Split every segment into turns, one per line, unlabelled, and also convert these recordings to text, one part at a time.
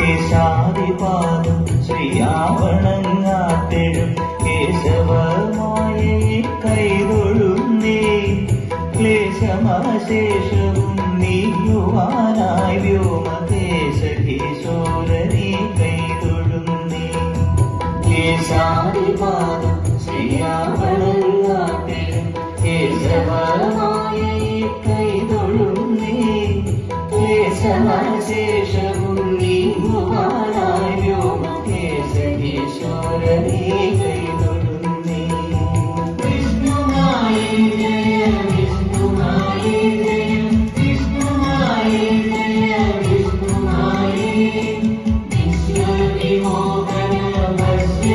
കേശാദിപാദം ശ്രീയാവണങ്ങാത്തെഴും കേശവമായ കൈതൊഴുന്നേ. ക്ലേശമശേഷവും നീയുവാനായി വ്യോമദേശ കിശോരനെ കൈതൊഴുന്നേ. കേശാദിപാദം ശ്രീയാവണങ്ങാത്തെഴും കേശവമായ കൈതൊഴുന്നേ. ക്ലേശമശേഷവും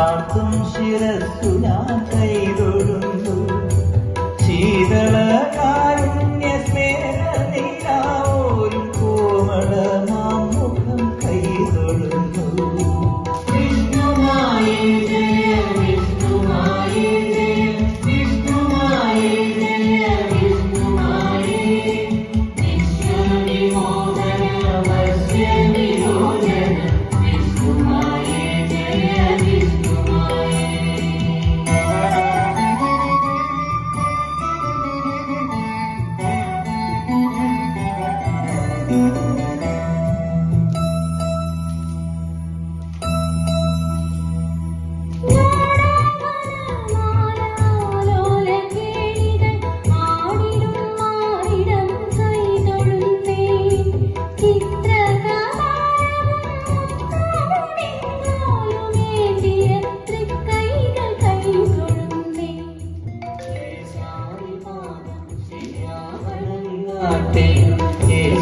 ചാർത്തും ശിരസ്സു ഞാൻ കൈതൊഴുന്നു. ശീതള Thank you. Até que